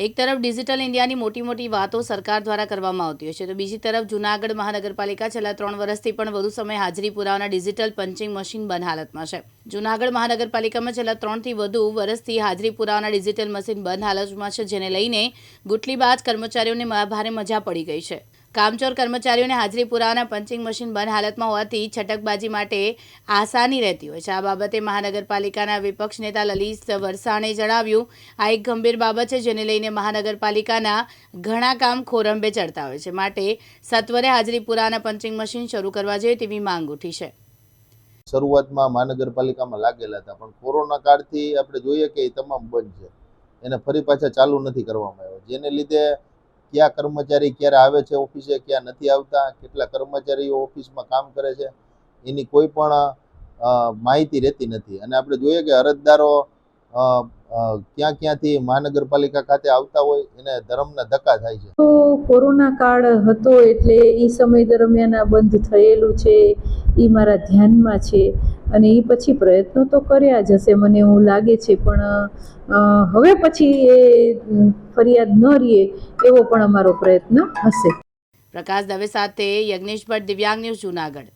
એક તરફ ડિજિટલ ઇન્ડિયાની મોટી મોટી વાતો સરકાર દ્વારા કરવામાં આવતી હોય છે, તો બીજી તરફ જૂનાગઢ મહાનગરપાલિકા છેલ્લા ત્રણ વર્ષથી પણ વધુ સમય હાજરી પુરાવાના ડિજિટલ પંચિંગ મશીન બંધ હાલતમાં છે. જૂનાગઢ મહાનગરપાલિકામાં છેલ્લા ત્રણથી વધુ વર્ષથી હાજરી પુરાવાના ડિજિટલ મશીન બંધ હાલતમાં છે, જેને લઈને ગુટલીબાજ કર્મચારીઓને ભારે મજા પડી ગઈ છે. કામચોર કર્મચારીઓને હાજરી પુરાવાના પંચિંગ મશીન બંધ હાલતમાં હોવાથી છટકબાજી માટે આસાની રહેતી હોય છે. આ બાબતે મહાનગરપાલિકાના વિપક્ષ નેતા લલિત વરસાણે જણાવ્યું, આ એક ગંભીર બાબત છે જેને લઈને મહાનગરપાલિકાના ઘણા કામ ખોરંભે ચડતા હોય છે. માટે સત્વરે હાજરી પુરાવાના પંચિંગ મશીન શરૂ કરવા જોઈએ તેવી માંગ ઉઠી છે. શરૂઆતમાં મહાનગરપાલિકામાં લાગેલા હતા, પણ કોરોના કાળથી આપણે જોઈએ કે એ તમામ બંધ છે. એને ફરી પાછા ચાલુ નથી કરવામાં આવ્યો. જેને લીધે કયા કર્મચારી ક્યારે આવે છે ઓફિસે, ક્યાં નથી આવતા, કેટલા કર્મચારીઓ ઓફિસમાં કામ કરે છે, એની કોઈ પણ માહિતી રહેતી નથી. અને આપણે જોઈએ કે અરજદારો ક્યાં ક્યાંથી મહાનગરપાલિકા ખાતે આવતા હોય, એને ધર્મના ધક્કા થાય છે. તો કોરોના કાળ હતો એટલે એ સમય દરમિયાન બંધ થયેલું છે એ મારા ધ્યાનમાં છે. અને એ પછી પ્રયત્નો તો કર્યા જ હશે, મને એવું લાગે છે. પણ હવે પછી એ ફરિયાદ ન રહીએ એવો પણ અમારો પ્રયત્ન હશે. પ્રકાશ દવે સાથે યજ્ઞેશ ભટ્ટ દિવ્યાંગ ન્યૂઝ જૂનાગઢ.